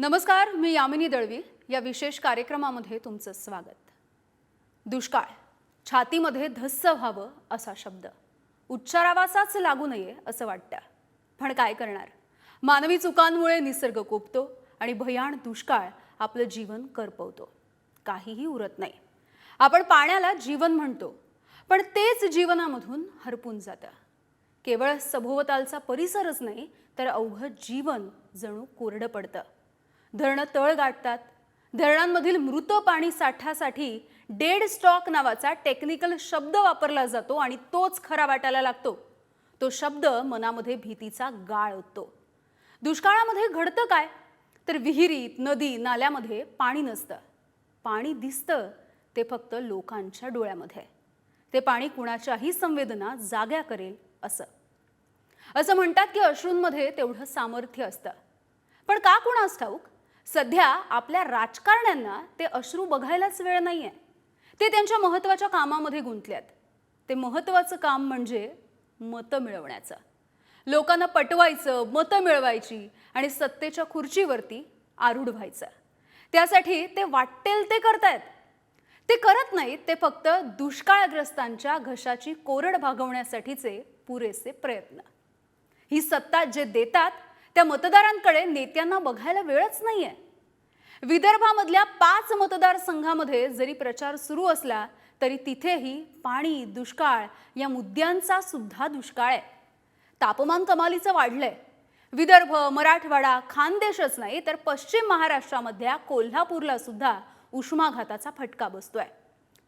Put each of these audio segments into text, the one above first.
नमस्कार मी यामिनी दळवी. या विशेष कार्यक्रमामध्ये तुमचं स्वागत. दुष्काळ. छातीमध्ये धस्स व्हावं असा शब्द. उच्चारावासाच लागू नये असं वाटतं. पण काय करणार? मानवी चुकांमुळे निसर्ग कोपतो आणि भयाण दुष्काळ आपलं जीवन करपवतो. काहीही उरत नाही. आपण पाण्याला जीवन म्हणतो. पण तेच जीवनामधून हरपून जातं. केवळ सभोवतालचा परिसरच नाही तर अवघं जीवन जणू कोरडं पडतं. धरणं तळ गाठतात. धरणांमधील मृत पाणी साठ्यासाठी डेड स्टॉक नावाचा टेक्निकल शब्द वापरला जातो आणि तोच खरा वाटायला लागतो. तो शब्द मनामध्ये भीतीचा गाळ ओततो. दुष्काळामध्ये घडतं काय? तर विहिरीत नदी नाल्यामध्ये पाणी नसतं. पाणी दिसतं ते फक्त लोकांच्या डोळ्यामध्ये. ते पाणी कुणाच्याही संवेदना जाग्या करेल असं. असं म्हणतात की अश्रूंमध्ये तेवढं सामर्थ्य असतं. पण का कुणास ठाऊक? सध्या आपल्या राजकारण्यांना ते अश्रू बघायलाच वेळ नाही आहे ते त्यांच्या महत्त्वाच्या कामामध्ये गुंतल्यात ते महत्त्वाचं काम म्हणजे मतं मिळवण्याचं. लोकांना पटवायचं मतं मिळवायची आणि सत्तेच्या खुर्चीवरती आरूढ व्हायचं. त्यासाठी ते वाटेल ते करतायत. ते करत नाहीत ते फक्त दुष्काळग्रस्तांच्या घशाची कोरड भागवण्यासाठीचे पुरेसे प्रयत्न. ही सत्ता जे देतात त्या मतदारांकडे नेत्यांना बघायला वेळच नाही आहे विदर्भामधल्या पाच मतदारसंघामध्ये जरी प्रचार सुरू असला तरी तिथेही पाणी दुष्काळ या मुद्द्यांचा सुद्धा दुष्काळ आहे. तापमान कमालीचं वाढलंय. विदर्भ मराठवाडा खानदेशच नाही तर पश्चिम महाराष्ट्रामधल्या कोल्हापूरला सुद्धा उष्माघाताचा फटका बसतोय.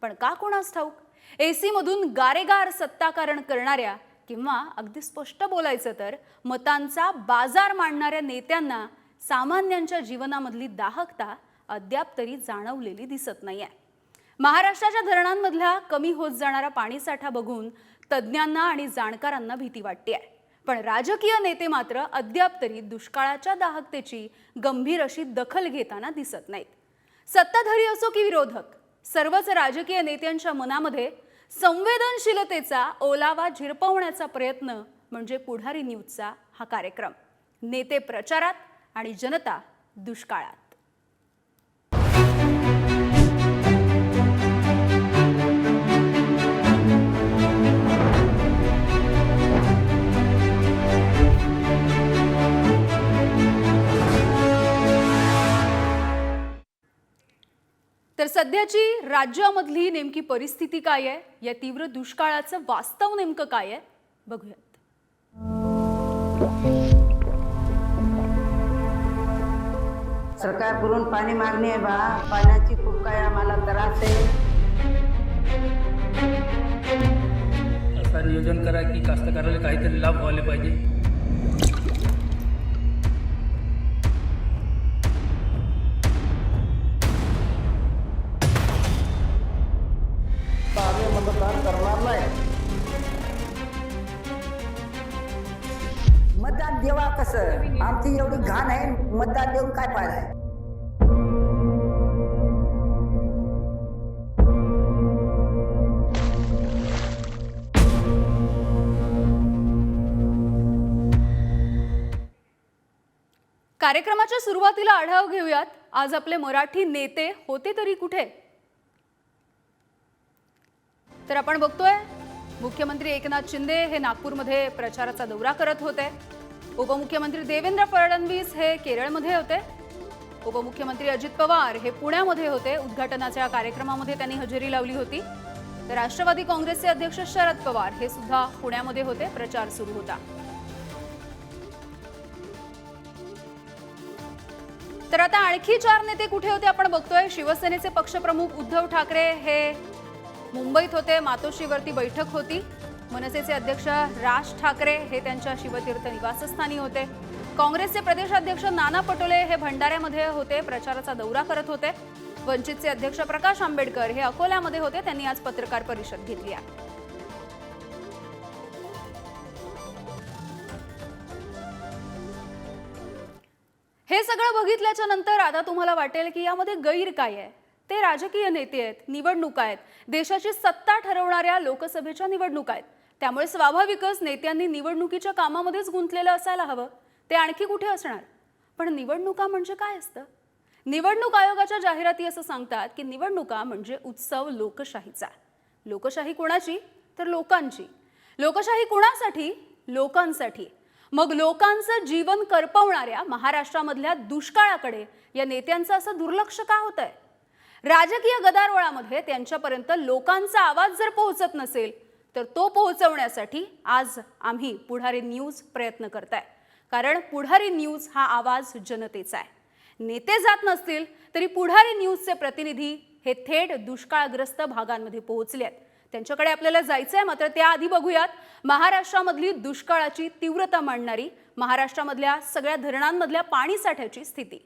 पण का कोणास ठाऊक? एसीमधून गारेगार सत्ताकारण करणाऱ्या किंवा अगदी स्पष्ट बोलायचं तर मतांचा बाजार मांडणाऱ्या नेत्यांना सामान्यांच्या जीवनामधली दाहकता अद्याप तरी जाणवलेली दिसत नाही आहे महाराष्ट्राच्या धरणांमधला कमी होत जाणारा पाणीसाठा बघून तज्ज्ञांना आणि जाणकारांना भीती वाटते आहे पण राजकीय नेते मात्र अद्याप तरी दुष्काळाच्या दाहकतेची गंभीर अशी दखल घेताना दिसत नाहीत. सत्ताधारी असो की विरोधक सर्वच राजकीय नेत्यांच्या मनामध्ये संवेदनशीलतेचा ओलावा झिरपवण्याचा प्रयत्न म्हणजे पुढारी न्यूजचा हा कार्यक्रम. नेते प्रचारात आणि जनता दुष्काळात. तर सध्याची राज्यामधली नेमकी परिस्थिती काय आहे? या तीव्र दुष्काळाचं वास्तव नेमकं काय आहे? बघूयात. सरकारकडून पाणी मागणी आहे बा. पाण्याची खूप काय आम्हाला त्रास आहे. असं नियोजन करा की कास्तकाराला काहीतरी लाभ व्हायला पाहिजे. देवा कसं? आमची एवढी घाण आहे मतदान देऊन काय फायदा आहे? कार्यक्रमाच्या सुरुवातीला आढावा घेऊयात. आज आपले मराठी नेते होते तरी कुठे? तर आपण बघतोय मुख्यमंत्री एकनाथ शिंदे हे नागपूरमध्ये प्रचाराचा दौरा करत होते. उपमुख्यमंत्री देवेंद्र फडणवीस हे केरळमध्ये होते. उपमुख्यमंत्री अजित पवार हे पुण्यामध्ये होते. उद्घाटनाच्या कार्यक्रमामध्ये त्यांनी हजेरी लावली होती. तर राष्ट्रवादी काँग्रेसचे अध्यक्ष शरद पवार हे सुद्धा पुण्यामध्ये होते. प्रचार सुरू होता. तर आता आणखी चार नेते कुठे होते आपण बघतोय. शिवसेनेचे पक्षप्रमुख उद्धव ठाकरे हे मुंबईत होते. मातोश्रीवरती बैठक होती. मनसेचे अध्यक्ष राज ठाकरे हे त्यांच्या शिवतीर्थ निवासस्थानी होते. काँग्रेसचे प्रदेशाध्यक्ष नाना पटोले हे भंडाऱ्यामध्ये होते प्रचाराचा दौरा करत होते. वंचितचे अध्यक्ष प्रकाश आंबेडकर हे अकोल्यामध्ये होते त्यांनी आज पत्रकार परिषद घेतली आहे. हे सगळं बघितल्याच्या नंतर आता तुम्हाला वाटेल की यामध्ये गैर काय आहे? ते राजकीय नेते आहेत निवडणुका आहेत. देशाची सत्ता ठरवणाऱ्या लोकसभेच्या निवडणुका आहेत. त्यामुळे स्वाभाविकच नेत्यांनी निवडणुकीच्या कामामध्येच गुंतलेलं असायला हवं. ते आणखी कुठे असणार? पण निवडणुका म्हणजे काय असतं? निवडणूक आयोगाच्या जाहिराती असं सांगतात की निवडणुका म्हणजे उत्सव लोकशाहीचा. लोकशाही कोणाची? तर लोकांची. लोकशाही कुणासाठी? लोकांसाठी. मग लोकांचं जीवन करपवणाऱ्या महाराष्ट्रामधल्या दुष्काळाकडे या नेत्यांचं असं दुर्लक्ष का होत आहे राजकीय गदारोळामध्ये त्यांच्यापर्यंत लोकांचा आवाज जर पोहोचत नसेल तर तो पोहोचवण्यासाठी आज आम्ही पुढारी न्यूज प्रयत्न करताय. कारण पुढारी न्यूज हा आवाज जनतेचा आहे. नेते जात नसतील तरी पुढारी न्यूजचे प्रतिनिधी हे थेट दुष्काळग्रस्त भागांमध्ये पोहोचले आहेत. त्यांच्याकडे आपल्याला जायचं आहे मात्र त्याआधी बघूयात महाराष्ट्रामधली दुष्काळाची तीव्रता मांडणारी महाराष्ट्रामधल्या सगळ्या धरणांमधल्या पाणी साठ्याची स्थिती.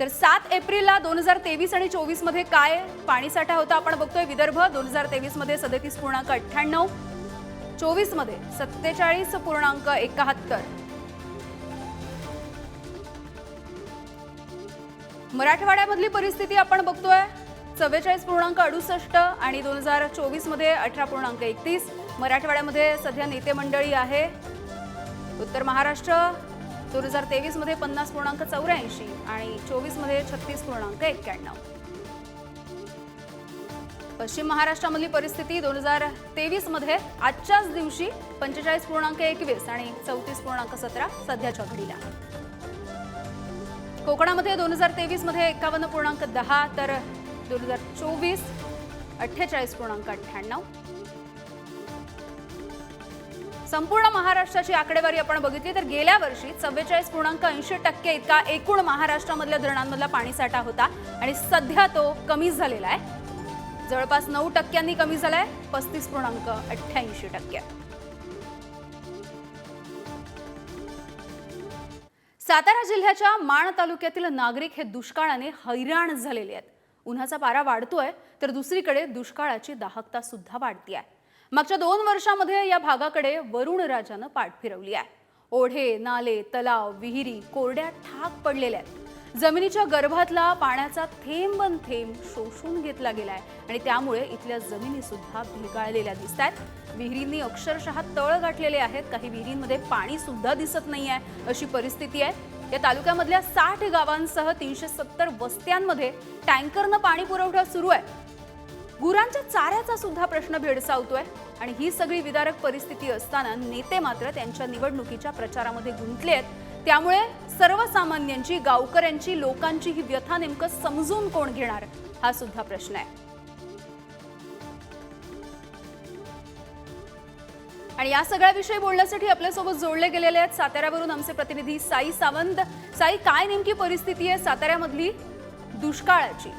तर सात एप्रिलला दोन हजार तेवीस आणि चोवीसमध्ये काय पाणीसाठा होता आपण बघतोय. विदर्भ दोन हजार तेवीसमध्ये सदतीस पूर्णांक अठ्ठ्याण्णव चोवीसमध्ये सत्तेचाळीस पूर्णांक एकाहत्तर. मराठवाड्यामधली परिस्थिती आपण बघतोय. चव्वेचाळीस पूर्णांक अडुसष्ट आणि दोन हजार चोवीसमध्ये अठरा पूर्णांक एकतीस. मराठवाड्यामध्ये सध्या नेते मंडळी आहे. उत्तर महाराष्ट्र दोन हजार तेवीसमध्ये पन्नास पूर्णांक चौऱ्याऐंशी आणि चोवीसमध्ये छत्तीस पूर्णांक एक्क्याण्णव. पश्चिम महाराष्ट्रामधली परिस्थिती दोन हजार तेवीसमध्ये आजच्याच दिवशी पंचेचाळीस पूर्णांक एकवीस आणि चौतीस पूर्णांक सतरा सध्याच्या घडीला. कोकणामध्ये दोन हजार तेवीसमध्ये एकावन्न पूर्णांक दहा तर दोन हजार चोवीस अठ्ठेचाळीस पूर्णांक अठ्ठ्याण्णव. संपूर्ण महाराष्ट्राची आकडेवारी आपण बघितली. तर गेल्या वर्षी चव्वेचाळीस पूर्णांक ऐंशी टक्के इतका एकूण महाराष्ट्रामधल्या धरणांमधला पाणीसाठा होता आणि सध्या तो कमी झालेला आहे. जवळपास नऊ टक्क्यांनी कमी झालाय पस्तीस पूर्णांक अठ्ठ्याऐंशी टक्के. सातारा जिल्ह्याच्या माण तालुक्यातील नागरिक हे दुष्काळाने हैराण झालेले आहेत. उन्हाचा पारा वाढतोय तर दुसरीकडे दुष्काळाची दाहकता सुद्धा वाढतीये. मागच्या दोन वर्षामध्ये या भागाकडे वरुण राजानं पाठ फिरवली आहे. ओढे नाले तलाव विहिरी कोरड्या ठाक पडलेल्या आहेत. जमिनीच्या गर्भातला पाण्याचा थेंब थेंब शोषून घेतला गेलाय आणि त्यामुळे इथल्या जमिनी सुद्धा भिगाळलेल्या दिसत आहेत विहिरींनी अक्षरशः तळ गाठलेले आहेत. काही विहिरींमध्ये पाणी सुद्धा दिसत नाही आहे अशी परिस्थिती आहे. या तालुक्यामधल्या साठ गावांसह तीनशे सत्तर वस्त्यांमध्ये टँकरनं पाणी पुरवठा सुरू आहे. गुरांच्या चाऱ्याचा सुद्धा प्रश्न भेडसावतोय. आणि ही सगळी विदारक परिस्थिती असताना नेते मात्र त्यांच्या निवडणुकीच्या प्रचारामध्ये गुंतले आहेत. त्यामुळे सर्वसामान्यांची गावकऱ्यांची लोकांची ही व्यथा नेमकं समजून कोण घेणार हा सुद्धा प्रश्न आहे. आणि या सगळ्याविषयी बोलण्यासाठी आपल्यासोबत जोडले गेलेले आहेत साताऱ्यावरून आमचे प्रतिनिधी साई सावंत. साई काय नेमकी परिस्थिती आहे साताऱ्यामधली? दुष्काळाची.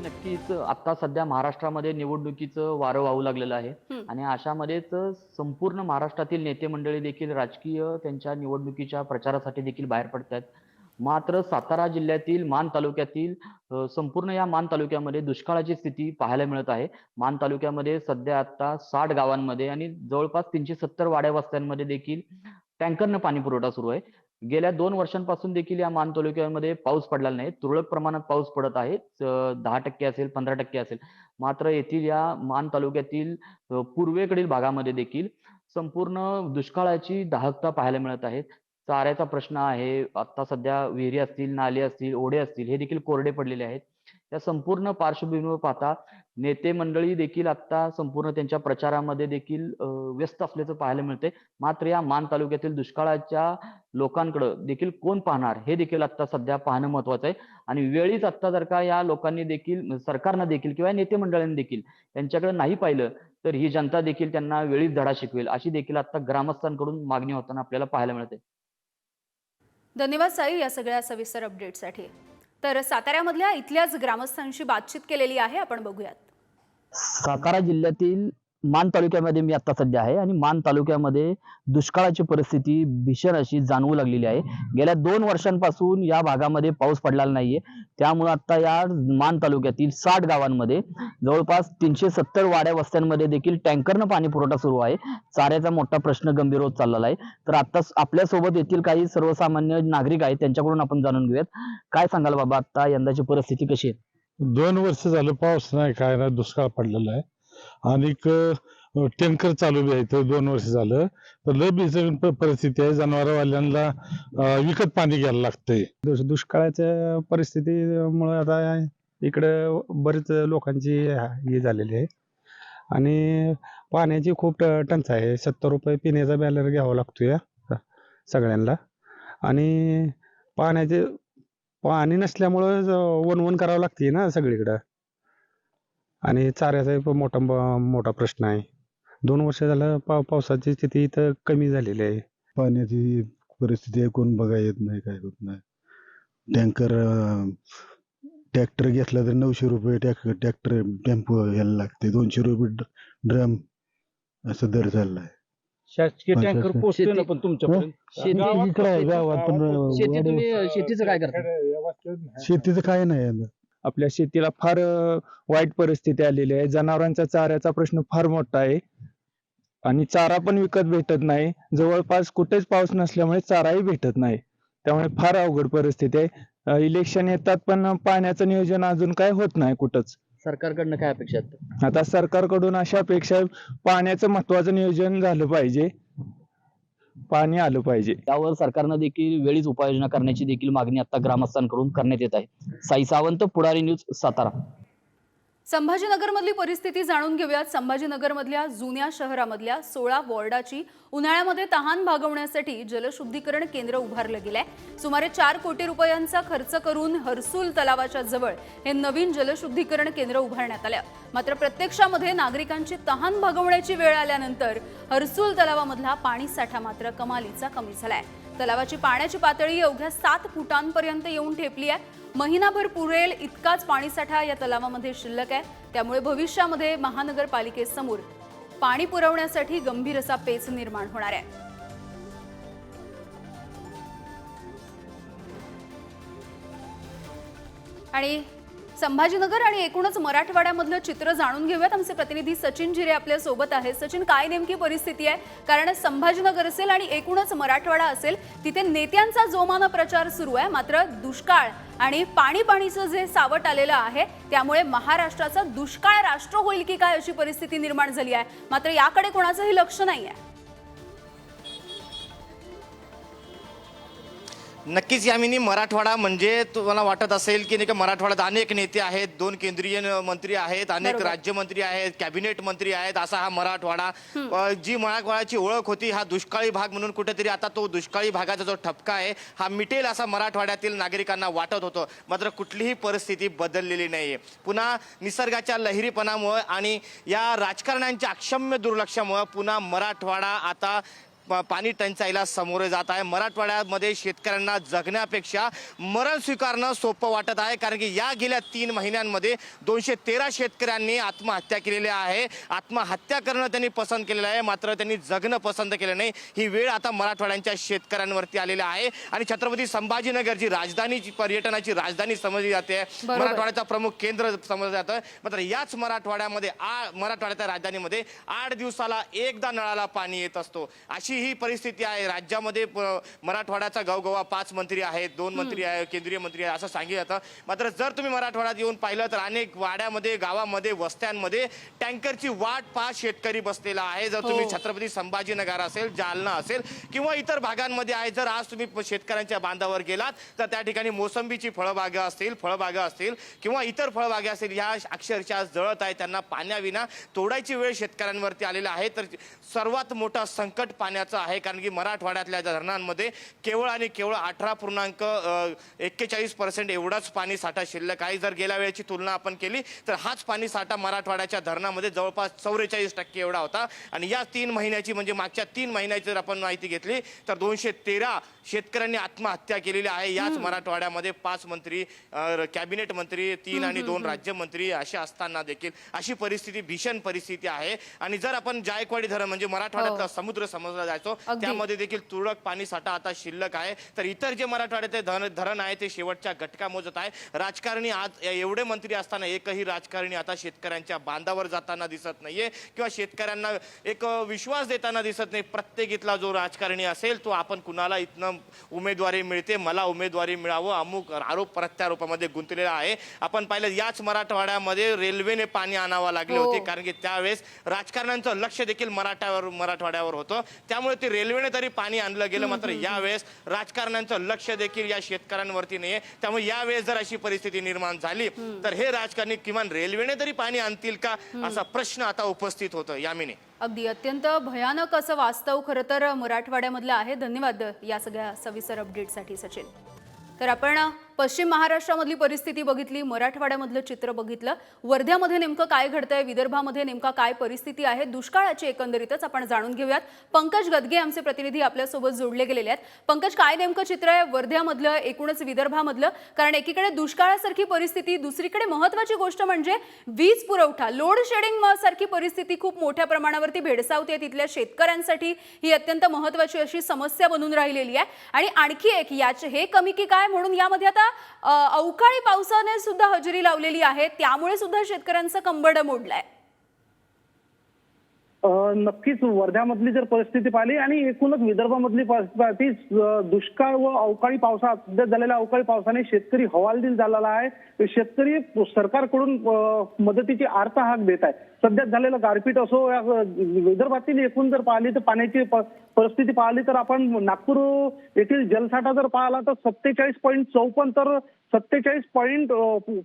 नक्कीच आता सध्या महाराष्ट्रामध्ये निवडणुकीचं वारं वाहू लागलेलं आहे. आणि अशामध्येच संपूर्ण महाराष्ट्रातील नेते मंडळी देखील राजकीय त्यांच्या निवडणुकीच्या प्रचारासाठी देखील बाहेर पडत आहेत मात्र सातारा जिल्ह्यातील मान तालुक्यातील संपूर्ण या मान तालुक्यामध्ये दुष्काळाची स्थिती पाहायला मिळत आहे. मान तालुक्यामध्ये सध्या आता साठ गावांमध्ये आणि जवळपास तीनशे सत्तर वाड्या वस्त्यांमध्ये देखील टँकरनं पाणी पुरवठा सुरू आहे. गेल्या दोन वर्षांपासून देखील या मान तालुक्यामध्ये पाऊस पडलेला नाही. तुरळक प्रमाणात पाऊस पडत आहे. दहा टक्के असेल पंधरा टक्के असेल. मात्र येथील या मान तालुक्यातील पूर्वेकडील भागामध्ये देखील संपूर्ण दुष्काळाची दाहकता पाहायला मिळत आहे. चाऱ्याचा प्रश्न आहे. आता सध्या विहिरी असतील नाले असतील ओढे असतील हे देखील कोरडे पडलेले आहेत. या संपूर्ण पार्श्वभूमीवर पाहता नेते मंडळी देखील आता संपूर्ण त्यांच्या प्रचारामध्ये देखील व्यस्त असल्याचं पाहायला मिळते मात्र या मान तालुक्यातील दुष्काळाच्या लोकांकडं देखील कोण पाहणार हे देखील आता सध्या पाहणं महत्वाचं आहे. आणि वेळीच आता जर का या लोकांनी देखील सरकारनं देखील किंवा नेते मंडळांनी देखील त्यांच्याकडे नाही पाहिलं तर ही जनता देखील त्यांना वेळीच धडा शिकवेल अशी देखील आता ग्रामस्थांकडून मागणी होताना आपल्याला पाहायला मिळते धन्यवाद साई या सगळ्या सविस्तर अपडेटसाठी तर साताऱ्यामधल्या इथल्याच ग्रामस्थांशी बातचीत केलेली आहे आपण बघूयात. सातारा जिल्ह्यातील मान तालुक्यामध्ये मी आता सध्या आहे आणि मान तालुक्यामध्ये दुष्काळाची परिस्थिती भीषण अशी जाणवू लागलेली आहे. गेल्या दोन वर्षांपासून या भागामध्ये पाऊस पडलेला नाहीये. त्यामुळे आता या मान तालुक्यातील साठ गावांमध्ये जवळपास तीनशे सत्तर वाड्या वस्त्यांमध्ये देखील टँकरनं पाणी पुरवठा सुरू आहे. चाऱ्याचा मोठा प्रश्न गंभीर होत चाललेला आहे. तर आता आपल्यासोबत येथील काही सर्वसामान्य नागरिक आहेत त्यांच्याकडून आपण जाणून घेऊयात. काय सांगाल बाबा आता यंदाची परिस्थिती कशी आहे? दोन वर्ष झालं पाऊस नाही काय नाही दुष्काळ पडलेला आहे. आणि टँकर चालू बी आहे तर दोन वर्ष झालं. तर लय बेचैन परिस्थिती आहे. जनावरवाल्यांना विकत पाणी घ्यायला लागतंय. दुष्काळाच्या परिस्थितीमुळे आता इकडं बरेच लोकांची हे झालेली आहे. आणि पाण्याची खूप ट- टंचाई आहे. सत्तर रुपये पिण्याचा बॅलर घ्यावा लागतो या सगळ्यांना. आणि पाण्याचे पाणी नसल्यामुळं ज- वन करावं लागते ना सगळीकडं. आणि चाऱ्याचा एक मोठा मोठा प्रश्न आहे. दोन वर्ष झालं पा पावसाची स्थिती इथं कमी झालेली आहे. पाण्याची परिस्थिती आहे कोण बघा येत नाही काय होत नाही. टँकर ट्रॅक्टर घेतला तर नऊशे रुपये ट्रॅक्टर ट्रॅक्टर टेम्पो यायला लागते. दोनशे रुपये ड्रम असं दर चाललाय शासकीय टँकर. पोहोचतोय ना पण तुमच्यापर्यंत शेती इकडे आहे गावात पण शेती तुम्ही अं, शेतीचं काय करता? शेतीचं काय नाही. आता. आपल्या शेतीला फार वाईट परिस्थिती आलेली आहे. जनावरांचा चाऱ्याचा प्रश्न फार मोठा आहे. आणि चारा पण विकत भेटत नाही. जवळपास कुठेच पाऊस नसल्यामुळे चाराही भेटत नाही. त्यामुळे फार अवघड परिस्थिती आहे. इलेक्शन येतात पण पाण्याचं नियोजन अजून काय होत नाही कुठंच. सरकारकडनं काय अपेक्षा आहेत? आता सरकारकडून अशा अपेक्षा पाण्याचं महत्वाचं नियोजन झालं पाहिजे. पाणी आलं पाहिजे. त्यावर सरकारनं देखील वेळीच उपाययोजना करण्याची देखील मागणी आता ग्रामस्थांकडून करण्यात येत आहे. साई सावंत पुढारी न्यूज सातारा. संभाजीनगरमधली परिस्थिती जाणून घेऊयात. संभाजीनगरमधल्या जुन्या शहरामधल्या सोळा वॉर्डाची उन्हाळ्यामध्ये तहान भागवण्यासाठी जलशुद्धीकरण केंद्र उभारलं गेलंय. सुमारे चार कोटी रुपयांचा खर्च करून हर्सूल तलावाच्या जवळ हे नवीन जलशुद्धीकरण केंद्र उभारण्यात आलं. मात्र प्रत्यक्षामध्ये नागरिकांची तहान भागवण्याची वेळ आल्यानंतर हर्सूल तलावामधला पाणी साठा मात्र कमालीचा कमी झालाय. तलावाची पाण्याची पातळी अवघ्या सात फुटांपर्यंत येऊन ठेपली आहे. महिनाभर पुरेल इतकाच पाणीसाठा या तलावामध्ये शिल्लक आहे. त्यामुळे भविष्यामध्ये महानगरपालिकेसमोर पाणी पुरवण्यासाठी गंभीर असा पेच निर्माण होणार आहे. आणि संभाजीनगर आणि एकूणच मराठवाड्यामधलं चित्र जाणून घेऊयात. आमचे प्रतिनिधी सचिन जिरे आपल्यासोबत आहेत. सचिन काय नेमकी परिस्थिती आहे? कारण संभाजीनगर असेल आणि एकूणच मराठवाडा असेल तिथे नेत्यांचा जोमानं प्रचार सुरू आहे. मात्र दुष्काळ आणि पाणी पाणीचं जे सावट आलेलं आहे त्यामुळे महाराष्ट्राचा दुष्काळ राष्ट्र होईल की काय अशी परिस्थिती निर्माण झाली आहे. मात्र याकडे कोणाचंही लक्ष नाही आहे नक्कीच यामिनी मराठवाडा म्हणजे तुम्हाला वाटत असेल की नाही का मराठवाड्यात अनेक नेते आहेत दोन केंद्रीय मंत्री आहेत अनेक. राज्यमंत्री आहेत कॅबिनेट मंत्री आहेत असा हा मराठवाडा. जी मराठवाड्याची ओळख होती हा दुष्काळी भाग म्हणून कुठेतरी आता तो दुष्काळी भागाचा जो ठपका आहे हा मिटेल असा मराठवाड्यातील नागरिकांना वाटत होतं. मात्र कुठलीही परिस्थिती बदललेली नाहीये. पुन्हा निसर्गाच्या लहरीपणामुळे आणि या राजकारण्यांच्या अक्षम्य दुर्लक्षामुळे पुन्हा मराठवाडा आता पाणी टंचाईला सामोरे जात आहे. मराठवाड्यामध्ये शेतकऱ्यांना जगण्यापेक्षा मरण स्वीकारणं सोपं वाटत आहे. कारण की या गेल्या तीन महिन्यांमध्ये दोनशे तेरा शेतकऱ्यांनी आत्महत्या केलेली आहे. आत्महत्या करणं त्यांनी पसंत केलेलं आहे. मात्र त्यांनी जगणं पसंत केलं नाही. ही वेळ आता मराठवाड्यांच्या शेतकऱ्यांवरती आलेली आहे. आणि छत्रपती संभाजीनगर जी राजधानीची पर्यटनाची राजधानी समजली जाते. मराठवाड्याचा प्रमुख केंद्र समजलं जातं. मात्र याच मराठवाड्यामध्ये आ मराठवाड्याच्या राजधानीमध्ये आठ दिवसाला एकदा नळाला पाणी येत असतो. अशी ही परिस्थिती आहे राज्यामध्ये मराठवाड्याचा गवगवा पाच मंत्री आहेत दोन मंत्री आहे केंद्रीय मंत्री आहे असं सांगितलं जातं. मात्र जर तुम्ही मराठवाड्यात येऊन पाहिलं तर अनेक वाड्यामध्ये गावामध्ये वस्त्यांमध्ये टँकरची वाट पाहत शेतकरी बसलेला आहे. जर तुम्ही हो. छत्रपती संभाजीनगर असेल जालना असेल किंवा इतर भागांमध्ये आहे जर आज तुम्ही शेतकऱ्यांच्या बांधावर गेलात तर त्या ठिकाणी मोसंबीची फळबागा असतील फळबागा असतील किंवा इतर फळबागा असतील ह्या अक्षरशः जळत आहे त्यांना पाण्याविना तोडायची वेळ शेतकऱ्यांवरती आलेला आहे. तर सर्वात मोठा संकट पाण्याचं आहे कारण की मराठवाड्यातल्या धरणांमध्ये केवळ आणि केवळ अठरा पूर्णांक एक्केचाळीस पर्सेंट एवढाच पाणी साठा शिल्लक आहे. जर गेल्या वेळेची तुलना आपण केली तर हाच पाणी साठा मराठवाड्याच्या धरणामध्ये जवळपास चौवेचाळीस टक्के एवढा होता. आणि या तीन महिन्याची म्हणजे मागच्या तीन महिन्याची जर आपण माहिती घेतली तर दोनशे तेरा शेतकऱ्यांनी आत्महत्या केलेली आहे. याच मराठवाड्यामध्ये पाच मंत्री कॅबिनेट मंत्री तीन आणि दोन राज्यमंत्री असे असताना देखील अशी परिस्थिती भीषण परिस्थिती आहे. आणि जर आपण जायकवाडी धरण म्हणजे मराठवाड्यातला हो. समुद्र समजला जायचा अगदी. त्यामध्ये देखील तुरळक पाणी साठा आता शिल्लक आहे. तर इतर जे मराठवाड्याचे धरण धरण आहे ते शेवटच्या घटका मोजत आहे. राजकारणी आज एवढे मंत्री असताना एकही राजकारणी आता शेतकऱ्यांच्या बांधावर जाताना दिसत नाहीये किंवा शेतकऱ्यांना एक विश्वास देताना दिसत नाही. प्रत्येक इथला जो राजकारणी असेल तो आपण कुणाला इथनं उमेदवारी मिळते मला उमेदवारी मिळावं अमुक आरोप प्रत्यारोपामध्ये गुंतलेला आहे. आपण पाहिलं याच मराठवाड्यामध्ये रेल्वेने पाणी आणावं लागले हो. होते. कारण की त्यावेळेस राजकारण्यांचं लक्ष देखील मराठ्यावर मराठवाड्यावर होतं. त्यामुळे ते रेल्वेने तरी पाणी आणलं गेलं मात्र यावेळेस राजकारण्यांचं लक्ष देखील या शेतकऱ्यांवरती नाहीये. त्यामुळे यावेळेस जर अशी परिस्थिती निर्माण झाली तर हे राजकारणी किमान रेल्वेने तरी पाणी आणतील का? असा प्रश्न आता उपस्थित होतो यामिनी. अगदी अत्यंत भयानक असं वास्तव खरं तर मराठवाड्यामधलं आहे. धन्यवाद या सगळ्या सविस्तर अपडेटसाठी सचिन. तर आपण पश्चिम महाराष्ट्रामधली परिस्थिती बघितली मराठवाड्यामधलं चित्र बघितलं. वर्ध्यामध्ये नेमकं काय घडतंय विदर्भामध्ये नेमका काय परिस्थिती आहे दुष्काळाची एकंदरीतच आपण जाणून घेऊयात. पंकज गदगे आमचे प्रतिनिधी आपल्यासोबत जोडले गेलेले आहेत. पंकज काय नेमकं चित्र आहे वर्ध्यामधलं एकूणच विदर्भामधलं? कारण एकीकडे दुष्काळासारखी परिस्थिती दुसरीकडे महत्वाची गोष्ट म्हणजे वीज पुरवठा. लोड शेडिंग सारखी परिस्थिती खूप मोठ्या प्रमाणावरती भेडसावते तिथल्या शेतकऱ्यांसाठी. ही अत्यंत महत्वाची अशी समस्या बनून राहिलेली आहे. आणि आणखी एक याचे हे कमी की काय? म्हणून यामध्ये आता आता अवकाळी पावसाने सुद्धा हजेरी लावलेली आहे त्यामुळे सुद्धा शेतकऱ्यांचं कंबड मोडलंय. नक्कीच वर्ध्यामधली जर परिस्थिती पाहिली आणि एकूणच विदर्भामधली परिस्थिती दुष्काळ व अवकाळी पावसात झालेल्या अवकाळी पावसाने शेतकरी हवालदिल झालेला आहे. शेतकरी सरकारकडून मदतीची आर्ता हाक देत आहे सध्या झालेलं गारपीट असो या विदर्भातील एकूण जर पाहिली तर पाण्याची प- परिस्थिती पाहिली तर आपण नागपूर येथील जलसाठा जर पाहिला तर सत्तेचाळीस पॉईंट चौपन्न तर सत्तेचाळीस पॉईंट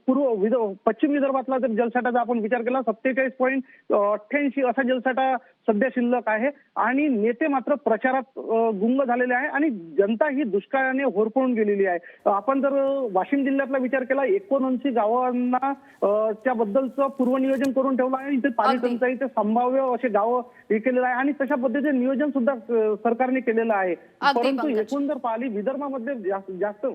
पूर्व विद- पश्चिम विदर्भातला जर जलसाठाचा आपण विचार केला सत्तेचाळीस पॉईंट अठ्ठ्याऐंशी असा जलसाठा सध्या शिल्लक आहे. आणि नेते मात्र प्रचारात गुंग झालेले आहे आणि जनता ही दुष्काळाने होरपळून गेलेली आहे. आपण जर वाशिम जिल्ह्यातला विचार केला एकोणऐंशी गावांना त्याबद्दलचं पूर्वनियोजन करून ठेवलं आहे इथे पाणी. टंचाईचे संभाव्य असे गावं हे केलेलं आहे आणि तशा पद्धतीचे नियोजन सुद्धा सरकारने केलेलं आहे. परंतु. एकूण जर पाहिली विदर्भामध्ये जास्त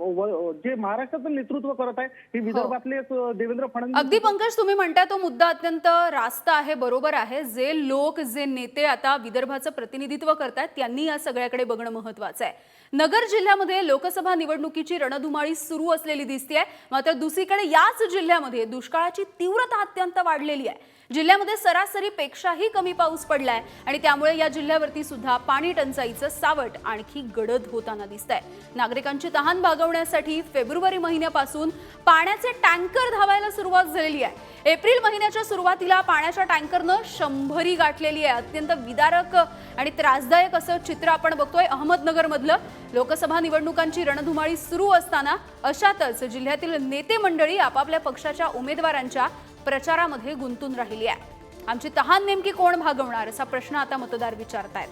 जे महाराष्ट्राचं नेतृत्व करत आहे हे विदर्भातले अ, देवेंद्र फडणवीस अगदी पंकज तुम्ही म्हणताय तो मुद्दा अत्यंत रास्त आहे बरोबर आहे. जे लोक जे नेते आता विदर्भाचं प्रतिनिधित्व करतायत त्यांनी या सगळ्याकडे बघणं महत्वाचं आहे. नगर जिल्ह्यामध्ये लोकसभा निवडणुकीची रणधुमाळी सुरू असलेली दिसते मात्र दुसरीकडे याच जिल्ह्यामध्ये दुष्काळाची तीव्रता अत्यंत वाढलेली आहे. जिल्ह्यामध्ये सरासरीपेक्षाही कमी पाऊस पडलाय आणि त्यामुळे या जिल्ह्यावरती सुद्धा पाणी टंचाईचं सावट आणखी गडद होताना दिसत आहे नागरिकांची तहान भागवण्यासाठी फेब्रुवारी महिन्यापासून पाण्याचे टँकर धावायला सुरुवात झालेली आहे. एप्रिल महिन्याच्या सुरुवातीला पाण्याच्या टँकरनं शंभरी गाठलेली आहे. अत्यंत विदारक आणि त्रासदायक असं चित्र आपण बघतोय अहमदनगरमधलं. लोकसभा निवडणुकांची रणधुमाळी सुरू असताना अशातच जिल्ह्यातील नेते मंडळी आपापल्या पक्षाच्या उमेदवारांच्या प्रचारामध्ये गुंतून राहिली आहे. आमची तहान नेमकी कोण भागवणार असा प्रश्न आता मतदार विचारतायत.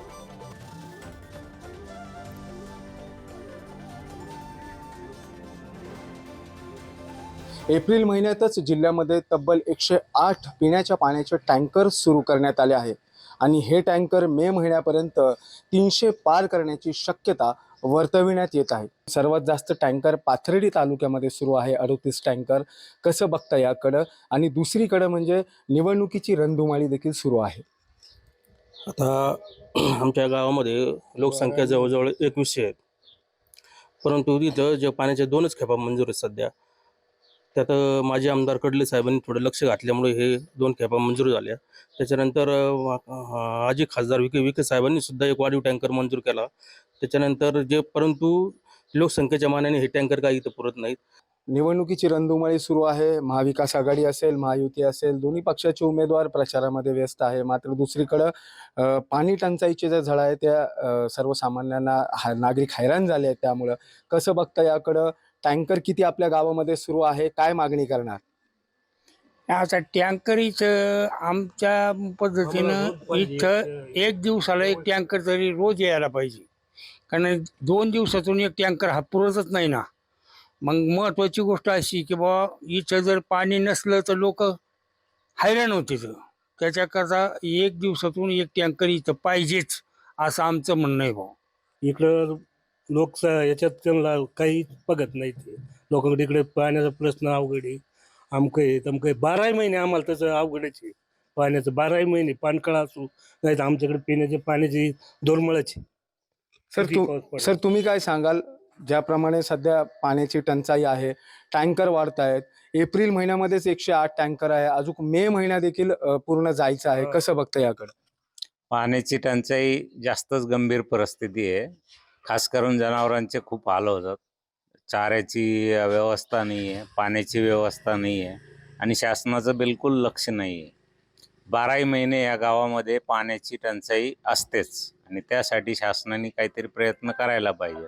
एप्रिल महिन्यातच जिल्ह्यामध्ये तब्बल एकशे आठ पिण्याच्या पाण्याचे टँकर सुरू करण्यात आले आहे. आणि हे टँकर मे महिन्यापर्यंत तीनशे पार करण्याची शक्यता वर्तविण्यात येत आहे. सर्वात जास्त टँकर पाथर्डी तालुक्यामध्ये सुरू आहे. अडतीस टँकर कसं बघता याकडं? आणि दुसरीकडं म्हणजे निवडणुकीची रणधुमाळी देखील सुरू आहे. आता आमच्या गावामध्ये लोकसंख्या जवळजवळ एकवीसशे आहेत. परंतु तिथं जे पाण्याच्या दोनच खेपा मंजूर आहेत सध्या. त्यात माझे माजी आमदार कडले साहेबांनी थोडं लक्ष घातल्यामुळे हे दोन खेपा मंजूर झाल्या. त्याच्यानंतर अं, आजी खासदार विखे विखे साहेबांनी सुद्धा एक वाढीव टँकर मंजूर केला. त्याच्यानंतर जे परंतु लोकसंख्येच्या मानाने हे टँकर काही इथं पुरत नाहीत. निवडणुकीची रणधुमाळी सुरू आहे. महाविकास आघाडी असेल महायुती असेल दोन्ही पक्षाचे उमेदवार प्रचारामध्ये व्यस्त आहे. मात्र दुसरीकडं पाणी टंचाईचे ज्या झळा आहे त्या सर्वसामान्यांना हा नागरिक हैराण झाले आहेत त्यामुळं. कसं बघता याकडं टँकर किती आपल्या गावामध्ये सुरू आहे? काय मागणी करणार? आता टँकरीचं आमच्या पद्धतीनं इथं एक दिवसाला एक टँकर तरी रोज यायला पाहिजे. कारण दोन दिवसातून एक टँकर हा पुरतच नाही ना. मग महत्त्वाची गोष्ट अशी की बाबा इथं जर पाणी नसलं तर लोक हैराण होते त्याच्याकरता एक दिवसातून एक टँकर इथं पाहिजेच असं आमचं म्हणणं आहे भाऊ. इकडं लोक याच्यात त्यांना काही बघत नाहीत. लोकांकडे इकडे पाण्याचा प्रश्न अवघड आहे अमकं आहे तमकं आहे बाराही महिने आम्हाला त्याचं अवघडच आहे. पाण्याचं बाराही महिने पाणकळा असू नाही तर आमच्याकडे पिण्याच्या पाण्याची दोरमळच आहे. सर किती तू पडला? सर तुम्ही काय सांगाल? ज्याप्रमाणे सध्या पाण्याची टंचाई आहे टँकर वाढत आहेत एप्रिल महिन्यामध्येच एकशे आठ टँकर आहे. अजून मे महिना देखील अ, पूर्ण जायचं आहे. हा. कसं बघतं याकडे? पाण्याची टंचाई जास्तच गंभीर परिस्थिती आहे. खास करून जनावरांचे खूप हाल होतात. चाऱ्याची व्यवस्था नाही आहे पाण्याची व्यवस्था नाही आहे आणि शासनाचं बिलकुल लक्ष नाही आहे बाराही महिने या गावामध्ये पाण्याची टंचाई असतेच आणि त्यासाठी शासनाने काहीतरी प्रयत्न करायला पाहिजे.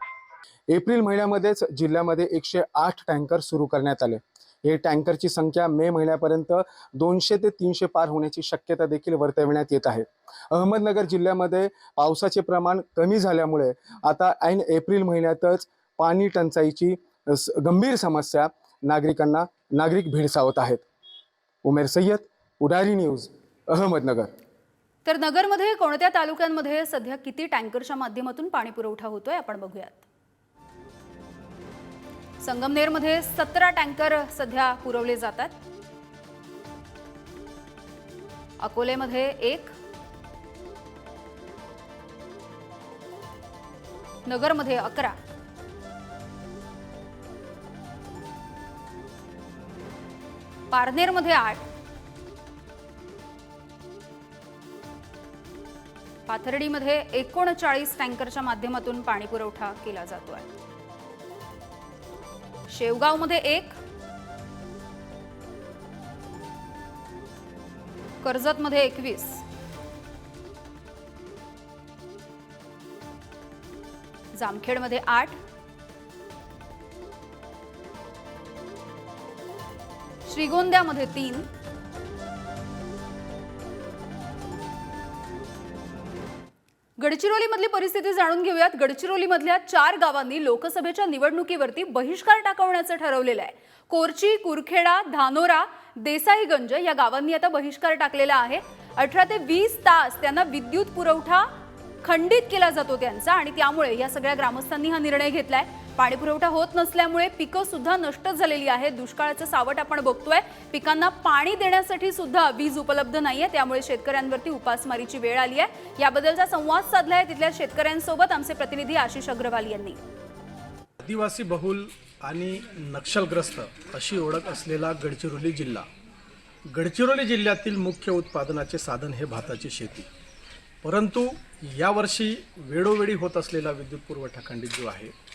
एप्रिल महिन्यामध्येच जिल्ह्यामध्ये एकशे आठ टँकर सुरू करण्यात आले. हे टँकरची संख्या मे महिन्यापर्यंत दोनशे ते तीनशे पार होण्याची शक्यता देखील वर्तविण्यात येत आहे. अहमदनगर जिल्ह्यामध्ये पावसाचे प्रमाण कमी झाल्यामुळे आता ऐन एप्रिल महिन्यातच पाणी टंचाईची स- गंभीर समस्या नागरिकांना नागरिक भेडसावत आहेत. उमेर सय्यद उडारी न्यूज अहमदनगर. तर नगरमध्ये कोणत्या तालुक्यांमध्ये सध्या किती टँकरच्या माध्यमातून पाणी पुरवठा होतोय? आपण बघूयात. संगमनेरमध्ये सतरा टँकर सध्या पुरवले जातात. अकोलेमध्ये एक. नगरमध्ये अकरा. पारनेरमध्ये आठ. पाथर्डीमध्ये एकोणचाळीस टँकरच्या माध्यमातून पाणी पुरवठा केला आहे शेवगावमध्ये एक. कर्जतमध्ये एकवीस. जामखेडमध्ये आठ. श्रीगोंद्यामध्ये तीन. गडचिरोलीमधली परिस्थिती जाणून घेऊयात. गडचिरोलीमधल्या चार गावांनी लोकसभेच्या निवडणुकीवरती बहिष्कार टाकवण्याचं ठरवलेलं आहे. कोरची कुरखेडा धानोरा देसाईगंज या गावांनी आता बहिष्कार टाकलेला आहे. अठरा ते वीस तास त्यांना विद्युत पुरवठा खंडित केला जातो त्यांचा आणि त्यामुळे या सगळ्या ग्रामस्थांनी हा निर्णय घेतलाय. पाणी पुरवठा होत नसल्यामुळे पिकं सुद्धा नष्ट झालेली आहेत. दुष्काळाचं सावट आपण बघतोय. पिकांना पाणी देण्यासाठी सुद्धा वीज उपलब्ध नाहीये. त्यामुळे शेतकऱ्यांवरती उपासमारीची वेळ आली आहे. याबद्दलचा संवाद साधलाय तिथल्या शेतकऱ्यांसोबत आमचे प्रतिनिधी आशिष अग्रवाल यांनी. आदिवासी बहुल आणि नक्षलग्रस्त अशी ओळख असलेला गडचिरोली जिल्हा. गडचिरोली जिल्ह्यातील मुख्य उत्पादनाचे साधन हे भाताची शेती. परंतु यावर्षी वेळोवेळी होत असलेला विद्युत पुरवठा खंडित जो आहे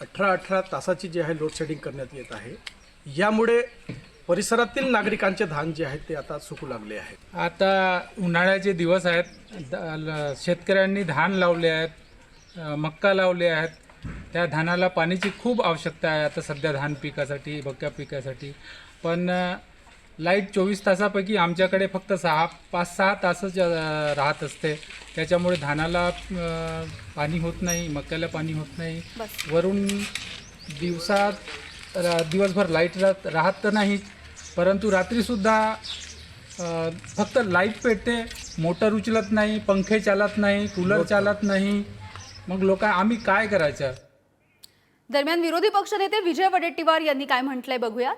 अठरा अठरा तासाची जी आहे लोडशेडिंग करण्यात येत आहे. यामुळे परिसरातील नागरिकांचे धान जे आहे ते आता सुकू लागले आहे आता उन्हाळ्याचे दिवस आहेत. द- ल- शेतकऱ्यांनी धान लावले आहेत मक्का लावले आहेत. त्या धानाला पाण्याची खूप आवश्यकता आहे आता सध्या धान पिकासाठी मक्का पिकासाठी. पण लाइट चोवीस तासापैकी आमच्याकडे फक्त सहा पाच सहा तासच राहत असते. त्याच्यामुळे धानाला पाणी होत नाही मक्याला पाणी होत नाही. वरून दिवसात रा- दिवसभर लाइट राहत राहत तर नाही परंतु रात्रीसुद्धा फक्त लाइट पेटते. मोटर उचलत नाही पंखे चालत नाही कूलर चालत नाही. मग लोक आम्ही काय करायचं? दरम्यान विरोधी पक्षनेते विजय वडेट्टीवार यांनी काय म्हटलंय बघूयात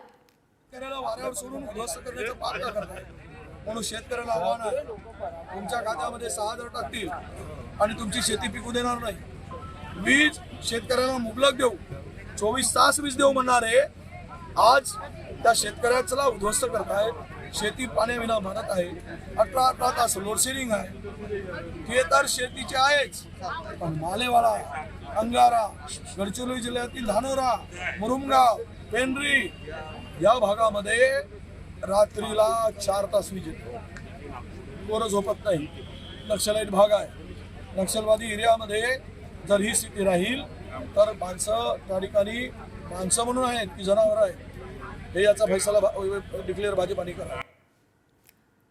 शेतकऱ्याला वाऱ्यावर सोडून उद्ध्वस्त करण्याचं पार करतात म्हणून शेतकऱ्याला आव्हान आहे. तुमच्या खात्यामध्ये सहा हजार टाकतील आणि तुमची शेती पिकू देणार नाही. वीज शेतकऱ्याला मुबलक देऊ. चोवीस तास वीज देऊ म्हणणारे आज त्या शेतकऱ्याला उद्ध्वस्त करताय. शेती पाण्याविना भरत आहे. अठरा अठरा तास लोडशेडिंग आहे. ते तर शेतीचे आहेच. पण मालेवाडा अंगारा गडचिरोली जिल्ह्यातील धानोरा मुरुमगाव पेंढरी या भागामध्ये रात्रीला चार तास वीज येतो पोरं झोपत नाही. नक्षलाईट भाग आहे. नक्षलवादी एरियामध्ये जर ही स्थिती राहील तर माणसं त्या ठिकाणी माणसं म्हणून आहेत की जनावर आहेत हे याचा फैसला डिक्लेअर भाजपाने करा.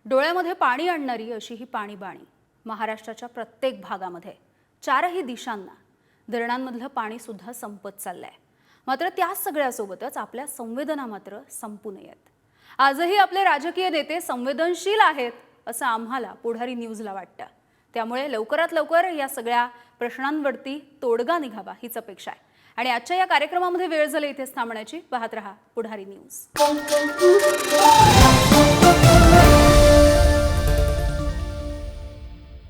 डोळ्यामध्ये पाणी आणणारी अशी ही पाणीबाणी महाराष्ट्राच्या प्रत्येक भागामध्ये चारही दिशांना धरणांमधलं पाणी सुद्धा संपत चाललंय. मात्र त्या सगळ्यासोबतच आपल्या संवेदना मात्र संपू नयेत. आजही आपले राजकीय नेते संवेदनशील आहेत असं आम्हाला पुढारी न्यूजला वाटतं. त्यामुळे लवकरात लवकर या सगळ्या प्रश्नांवरती तोडगा निघावा हीच अपेक्षा आहे. आणि आजच्या या कार्यक्रमामध्ये वेळ झाली इथेच थांबण्याची. पाहत रहा पुढारी न्यूज.